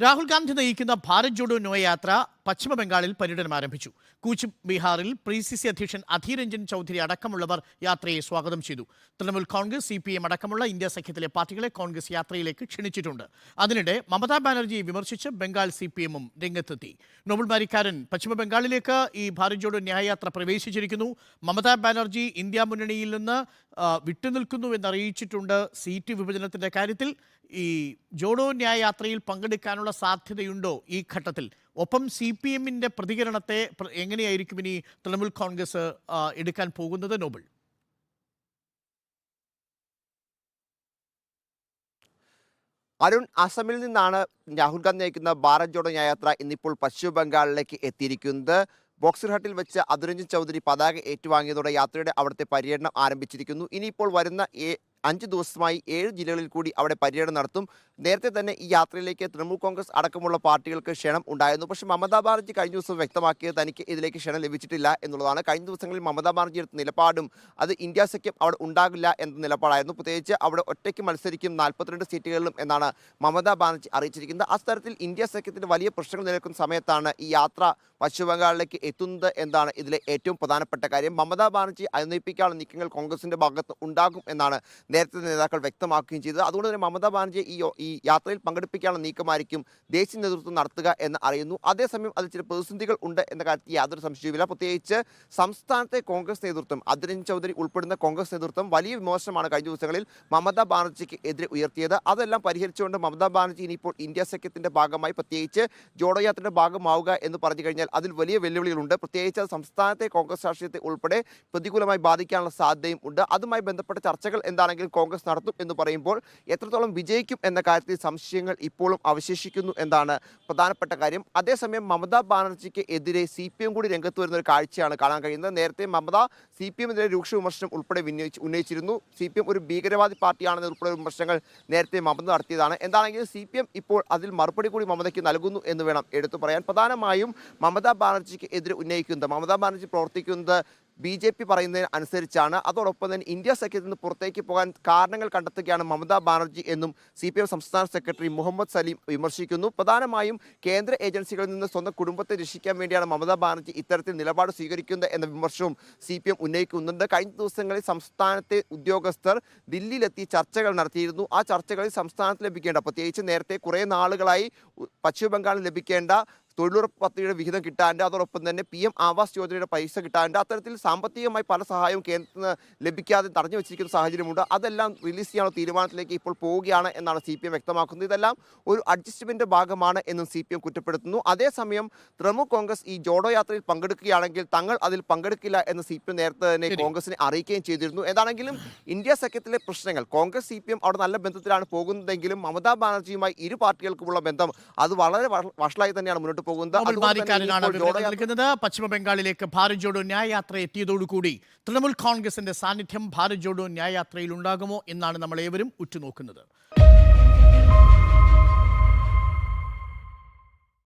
രാഹുൽ ഗാന്ധി നയിക്കുന്ന ഭാരത് ജോഡോ നോ യാത്ര പശ്ചിമ ബംഗാളിൽ പര്യടനം ആരംഭിച്ചു. കൂച്ച് ബീഹാറിൽ പ്രി സി സി അധ്യക്ഷൻ അധീർ രഞ്ജൻ ചൗധരി അടക്കമുള്ളവർ യാത്രയെ സ്വാഗതം ചെയ്തു. Trinamool Congress C P M അടക്കമുള്ള ഇന്ത്യ സഖ്യത്തിലെ പാർട്ടികളെ കോൺഗ്രസ് യാത്രയിലേക്ക് ക്ഷണിച്ചിട്ടുണ്ട്. അതിനിടെ മമതാ ബാനർജിയെ വിമർശിച്ച് ബംഗാൾ സി പി എമ്മും രംഗത്തെത്തി. നോബൽ മാരിക്കാരൻ പശ്ചിമ ബംഗാളിലേക്ക് ഈ ഭാരത് ജോഡോ ന്യായയാത്ര പ്രവേശിച്ചിരിക്കുന്നു. മമതാ ബാനർജി ഇന്ത്യ മുന്നണിയിൽ നിന്ന് വിട്ടുനിൽക്കുന്നു എന്നറിയിച്ചിട്ടുണ്ട് സീറ്റ് വിഭജനത്തിന്റെ കാര്യത്തിൽ. ഈ ജോഡോ ന്യായയാത്രയിൽ പങ്കെടുക്കാനുള്ള സാധ്യതയുണ്ടോ ഈ ഘട്ടത്തിൽ? ഒപ്പം സി പി എമ്മിന്റെ പ്രതികരണത്തെ എങ്ങനെയായിരിക്കും ഇനി തൃണമൂൽ കോൺഗ്രസ് എടുക്കാൻ പോകുന്നത് നോബൽ അരുൺ അസമിൽ നിന്നാണ് രാഹുൽ ഗാന്ധി നയിക്കുന്ന ഭാരത് ജോഡോ ന്യായയാത്ര ഇന്നിപ്പോൾ പശ്ചിമ ബംഗാളിലേക്ക് എത്തിയിരിക്കുന്നത്. ബോക്സർ ഹട്ടിൽ വെച്ച് അതുരഞ്ജൻ ചൗധരി പതാക ഏറ്റുവാങ്ങിയതോടെ യാത്രയുടെ അവിടുത്തെ പര്യടനം ആരംഭിച്ചിരിക്കുന്നു. ഇനിയിപ്പോൾ വരുന്ന അഞ്ച് ദിവസമായി ഏഴ് ജില്ലകളിൽ കൂടി അവിടെ പര്യടനം നടത്തും. നേരത്തെ തന്നെ ഈ യാത്രയിലേക്ക് തൃണമൂൽ കോൺഗ്രസ് അടക്കമുള്ള പാർട്ടികൾക്ക് ക്ഷണം ഉണ്ടായിരുന്നു. പക്ഷേ മമതാ ബാനർജി കഴിഞ്ഞ ദിവസം വ്യക്തമാക്കിയത് തനിക്ക് ഇതിലേക്ക് ക്ഷണം ലഭിച്ചിട്ടില്ല എന്നുള്ളതാണ്. കഴിഞ്ഞ ദിവസങ്ങളിൽ മമതാ ബാനർജി എടുത്ത നിലപാടും അത് ഇന്ത്യ സഖ്യം അവിടെ ഉണ്ടാകില്ല എന്ന നിലപാടായിരുന്നു. പ്രത്യേകിച്ച് അവിടെ ഒറ്റയ്ക്ക് മത്സരിക്കും നാൽപ്പത്തിരണ്ട് സീറ്റുകളിലും എന്നാണ് മമതാ ബാനർജി അറിയിച്ചിരിക്കുന്നത്. അത്തരത്തിൽ ഇന്ത്യ സഖ്യത്തിന് വലിയ പ്രശ്നങ്ങൾ നിലനിൽക്കുന്ന സമയത്താണ് ഈ യാത്ര പശ്ചിമ ബംഗാളിലേക്ക് എത്തുന്നത് എന്നാണ് ഇതിലെ ഏറ്റവും പ്രധാനപ്പെട്ട കാര്യം. മമതാ ബാനർജി അനുനയിപ്പിക്കാനുള്ള നീക്കങ്ങൾ കോൺഗ്രസിന്റെ ഭാഗത്ത് ഉണ്ടാകും എന്നാണ് നേരത്തെ നേതാക്കൾ വ്യക്തമാക്കുകയും ചെയ്തത്. അതുകൊണ്ട് തന്നെ മമതാ ബാനർജി ഈ ഈ യാത്രയിൽ പങ്കെടുപ്പിക്കാനുള്ള നീക്കമായിരിക്കും ദേശീയ നേതൃത്വം നടത്തുക എന്ന് അറിയുന്നു. അതേസമയം അതിൽ ചില പ്രതിസന്ധികൾ ഉണ്ട് എന്ന കാര്യത്തിൽ യാതൊരു സംശയവുമില്ല. പ്രത്യേകിച്ച് സംസ്ഥാനത്തെ കോൺഗ്രസ് നേതൃത്വം അദ്രൻ ചൗധരി ഉൾപ്പെടുന്ന കോൺഗ്രസ് നേതൃത്വം വലിയ വിമർശനമാണ് കഴിഞ്ഞ ദിവസങ്ങളിൽ മമതാ ബാനർജിക്ക് എതിരെ ഉയർത്തിയത്. അതെല്ലാം പരിഹരിച്ചുകൊണ്ട് മമതാ ബാനർജി ഇനിയിപ്പോൾ ഇന്ത്യ സഖ്യത്തിന്റെ ഭാഗമായി പ്രത്യേകിച്ച് ജോഡോ യാത്രയുടെ ഭാഗമാവുക എന്ന് പറഞ്ഞു കഴിഞ്ഞാൽ അതിൽ വലിയ വെല്ലുവിളികളുണ്ട്. പ്രത്യേകിച്ച് സംസ്ഥാനത്തെ കോൺഗ്രസ് രാഷ്ട്രീയത്തെ ഉൾപ്പെടെ പ്രതികൂലമായി ബാധിക്കാനുള്ള സാധ്യതയും ഉണ്ട്. അതുമായി ബന്ധപ്പെട്ട ചർച്ചകൾ എന്താണെങ്കിലും കോൺഗ്രസ് നടത്തും എന്ന് പറയുമ്പോൾ എത്രത്തോളം വിജയിക്കും എന്ന കാര്യത്തിൽ സംശയങ്ങൾ ഇപ്പോഴും അവശേഷിക്കുന്നു എന്നാണ് പ്രധാനപ്പെട്ട കാര്യം. അതേസമയം മമതാ ബാനർജിക്ക് എതിരെ സി പി എം കൂടി രംഗത്ത് വരുന്ന ഒരു കാഴ്ചയാണ് കാണാൻ കഴിയുന്നത്. നേരത്തെ മമത സി പി എമ്മിനെതിരെ രൂക്ഷ വിമർശനം ഉൾപ്പെടെ ഉന്നയിച്ചിരുന്നു. സി പി എം ഒരു ഭീകരവാദി പാർട്ടിയാണെന്ന് ഉൾപ്പെടെ വിമർശനങ്ങൾ നേരത്തെ മമത നടത്തിയതാണ്. എന്താണെങ്കിലും സി പി എം ഇപ്പോൾ അതിൽ മറുപടി കൂടി മമതയ്ക്ക് നൽകുന്നു എന്ന് വേണം എടുത്തു പറയാൻ. പ്രധാനമായും മമതാ ബാനർജിക്ക് എതിരെ ഉന്നയിക്കുന്നത് മമതാ ബാനർജി പ്രവർത്തിക്കുന്നത് ബി ജെ പി പറയുന്നതിന് അനുസരിച്ചാണ്. അതോടൊപ്പം തന്നെ ഇന്ത്യ സഖ്യത്തിൽ നിന്ന് പുറത്തേക്ക് പോകാൻ കാരണങ്ങൾ കണ്ടെത്തുകയാണ് മമതാ ബാനർജി എന്നും സി പി എം സംസ്ഥാന സെക്രട്ടറി മുഹമ്മദ് സലീം വിമർശിക്കുന്നു. പ്രധാനമായും കേന്ദ്ര ഏജൻസികളിൽ നിന്ന് സ്വന്തം കുടുംബത്തെ രക്ഷിക്കാൻ വേണ്ടിയാണ് മമതാ ബാനർജി ഇത്തരത്തിൽ നിലപാട് സ്വീകരിക്കുന്നത് എന്ന വിമർശവും സി പി എം ഉന്നയിക്കുന്നുണ്ട്. കഴിഞ്ഞ ദിവസങ്ങളിൽ സംസ്ഥാനത്തെ ഉദ്യോഗസ്ഥർ ദില്ലിയിലെത്തി ചർച്ചകൾ നടത്തിയിരുന്നു. ആ ചർച്ചകളിൽ സംസ്ഥാനത്ത് ലഭിക്കേണ്ട പ്രത്യേകിച്ച് നേരത്തെ കുറേ നാളുകളായി പശ്ചിമബംഗാളിൽ പശ്ചിമ ബംഗാളിൽ ലഭിക്കേണ്ട തൊഴിലുറപ്പ് പദ്ധതിയുടെ വിഹിതം കിട്ടാണ്ട് അതോടൊപ്പം തന്നെ പി എം ആവാസ് യോജനയുടെ പൈസ കിട്ടാണ്ട് അത്തരത്തിൽ സാമ്പത്തികമായി പല സഹായവും കേന്ദ്രത്തിൽ നിന്ന് ലഭിക്കാതെ തടഞ്ഞു വെച്ചിരിക്കുന്ന സാഹചര്യമുണ്ട്. അതെല്ലാം റിലീസ് ചെയ്യാനുള്ള തീരുമാനത്തിലേക്ക് ഇപ്പോൾ പോവുകയാണ് എന്നാണ് സി പി എം വ്യക്തമാക്കുന്നത്. ഇതെല്ലാം ഒരു അഡ്ജസ്റ്റ്മെന്റ് ഭാഗമാണ് എന്നും സി പി എം കുറ്റപ്പെടുത്തുന്നു. അതേസമയം തൃണമൂൽ കോൺഗ്രസ് ഈ ജോഡോ യാത്രയിൽ പങ്കെടുക്കുകയാണെങ്കിൽ തങ്ങൾ അതിൽ പങ്കെടുക്കില്ല എന്ന് സി പി എം നേരത്തെ തന്നെ കോൺഗ്രസിനെ അറിയിക്കുകയും ചെയ്തിരുന്നു. ഏതാണെങ്കിലും ഇന്ത്യ സഖ്യത്തിലെ പ്രശ്നങ്ങൾ കോൺഗ്രസ് സി പി എം അവിടെ നല്ല ബന്ധത്തിലാണ് പോകുന്നതെങ്കിലും മമതാ ബാനർജിയുമായി ഇരു പാർട്ടികൾക്കുമുള്ള ബന്ധം അത് വളരെ വഷ- വഷളായി തന്നെയാണ് മുന്നോട്ട് പോകുന്നത്. നോബൽ അതുകൊണ്ട് തന്നെ മാരിക്കാരനാണ് ഇപ്പോൾ ജോഡോ വിവരങ്ങൾ യാത്ര- നൽകുന്നത് പശ്ചിമ ബംഗാളിലേക്ക് ഭാരത് ജോഡോ ന്യായയാത്ര എത്തിയതോടുകൂടി തൃണമൂൽ കോൺഗ്രസിന്റെ സാന്നിധ്യം ഭാരത് ജോഡോ ന്യായയാത്രയിൽ ഉണ്ടാകുമോ എന്നാണ് നമ്മൾ ഏവരും ഉറ്റുനോക്കുന്നത്.